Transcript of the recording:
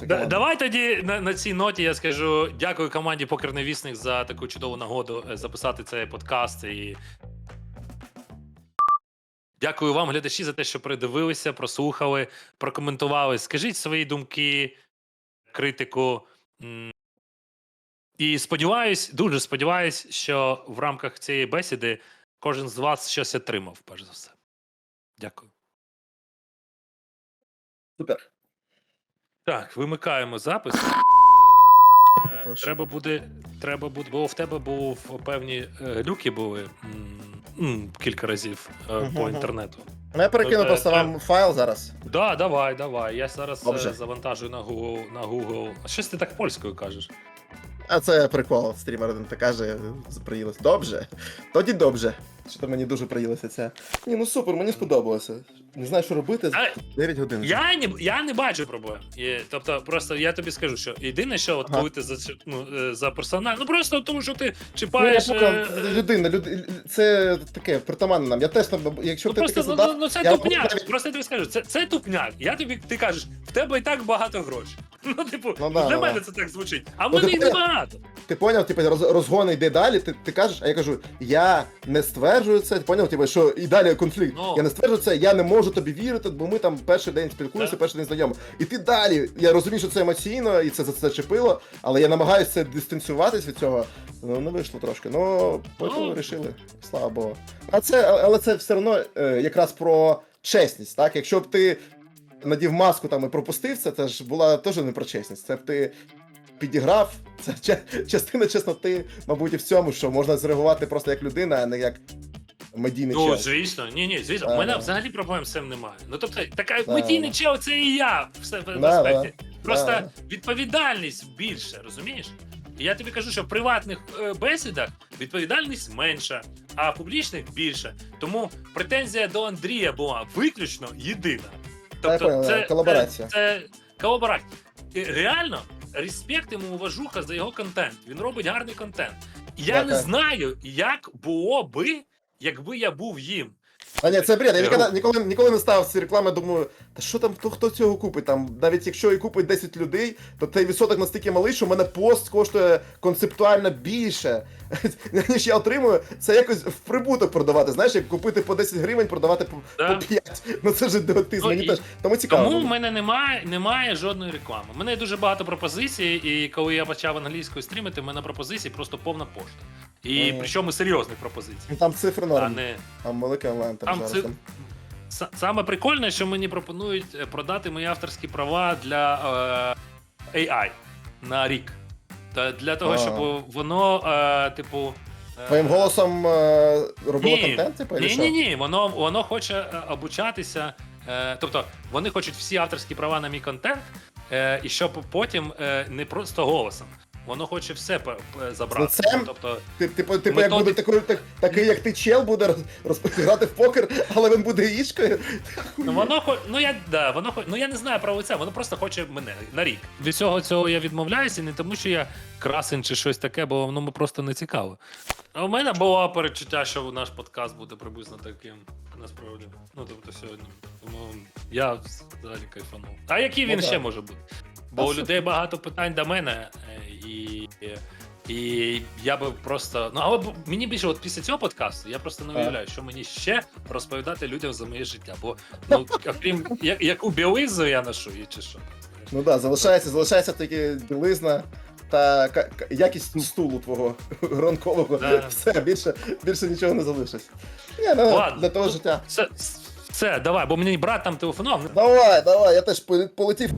Да, давай тоді на, на цій ноті я скажу дякую команді Покерний Вісник за таку чудову нагоду е, записати цей подкаст. І... Дякую вам, глядачі, за те, що придивилися, прослухали, прокоментували. Скажіть свої думки, критику. М, І сподіваюсь, дуже сподіваюсь, що в рамках цієї бесіди кожен з вас щось отримав, перш за все. Дякую. Супер. Так, вимикаємо запис. Е, Тож. Треба буде, треба буде, бо в тебе був певні е, люки були м, м, кілька разів е, по мгм. інтернету. Ну, я перекину Е, просто е, вам файл зараз. Да, давай, давай. Я зараз е, Добре. завантажую на Google, на Google. А щось ти так польською кажеш? А це прикол. Стрімер один так каже, приїлося. Добре. Тоді добре. Що то мені дуже приїлося це. Ні, ну супер, мені сподобалося. Не знаю, що робити. А, 9 годин. Я не, я не бачу проблем. І, тобто, просто я тобі скажу, що єдине, що от Ага. коли ти за, ну, е, за персонаж, ну просто тому, що ти Ну, я чіпаєш. е, людина, люд... це таке притаманне нам. Я теж там, якщо Ну ти просто таке ну, задав, ну, ну це я тупняк. Просто я тобі скажу, це, це тупняк. Я тобі ти кажеш, в тебе і так багато грошей. Ну, типу, Ну, да, для ну, мене да. це так звучить. А в Ну, мене поняв? небагато. Ти поняв, типу, роз, розгон йде далі, ти, ти кажеш, а я кажу, я не стверджую це, ти поняв, типу, що і далі конфлікт. Ну. Я не стверджую це, я не можу тобі вірити, бо ми там перший день спілкуємося, Так. перший день знайомі. І ти далі. Я розумію, що це емоційно і це за це чепило, але я намагаюся це дистанціюватись від цього. Ну, не вийшло трошки. Ну, потім Ну. вирішили. Слава Богу. А це, але це все одно е, якраз про чесність, так? Якщо б ти надів маску там і пропустив це, це ж була теж не про чесність. Це б ти підіграв. Це частина чесноти, мабуть, і в цьому, що можна зреагувати просто як людина, а не як медійний Ну, чел. звісно, ні, ні, звісно, у мене взагалі проблем з цим немає. Ну тобто, така Да, медійний чел, це і я в себе в Да, аспекті. Просто да. відповідальність більше, розумієш? І я тобі кажу, що в приватних е, бесідах відповідальність менша, а в публічних більше. Тому претензія до Андрія була виключно єдина. Я понял, да, колаборація. Це, це колаборація. Реально, респект йому уважуха за його контент. Він робить гарний контент. Я Так, не так. знаю, як було би, якби я був їм. А ні, це бред. Я ніколи, ніколи, ніколи не ставив ці реклами, думаю, та що там, хто, хто цього купить? Там, навіть якщо і купить 10 людей, то цей відсоток настільки малий, що в мене пост коштує концептуально більше, ніж я отримую. Це якось в прибуток продавати. Знаєш, як купити по 10 гривень, продавати по, Да. по 5. Ну це ж ідіотизм. Ну, Мені і- теж. Тому цікаво. Тому в мене немає, немає жодної реклами. У мене дуже багато пропозицій, і коли я почав англійською стрімити, в мене пропозицій просто повна пошта. І Ага. причому серйозних пропозицій. Ну, Там цифри А норм. не Там великий онлайн там, Там зараз. Там. С- саме прикольне, що мені пропонують е, продати мої авторські права для е, AI на рік. Та для того, А. щоб воно, е, типу. е, Твоїм голосом е, робило Ні. контент, типу, Ні, що? ні, ні, воно, воно хоче е, обучатися. Е, тобто вони хочуть всі авторські права на мій контент, е, і щоб потім е, не просто голосом. Воно хоче все п- п- забрати. Ну, це- Тобто, Тип- Типу, типу, як буде такий, так, такий, як ти чел, буде роз, роз- грати в покер, але він буде ішкою. ну воно хо- ну я да, воно хо- ну я не знаю про це, воно просто хоче мене на рік. Від цього цього я відмовляюся, не тому, що я красень чи щось таке, бо воно мені просто не цікаво. А у мене було перечуття, що наш подкаст буде приблизно таким. Насправді. Ну тобто сьогодні. Тому я взагалі кайфанув. А який він Ну, ще може бути? Бо Та у людей багато питань до мене, і, і я би просто. Ну, але мені більше, от після цього подкасту, я просто не уявляю, що мені ще розповідати людям за моє життя. Бо, ну, окрім я- яку білизу я ношу, і чи що. Ну так, да, залишається, залишається тільки білизна та якість стулу твого ранкового. Да. Все, більше, більше нічого не залишиться. Ні, ну, Ладно. для того життя. Все, все, давай, бо мені брат там телефонував. Давай, давай, я теж полетів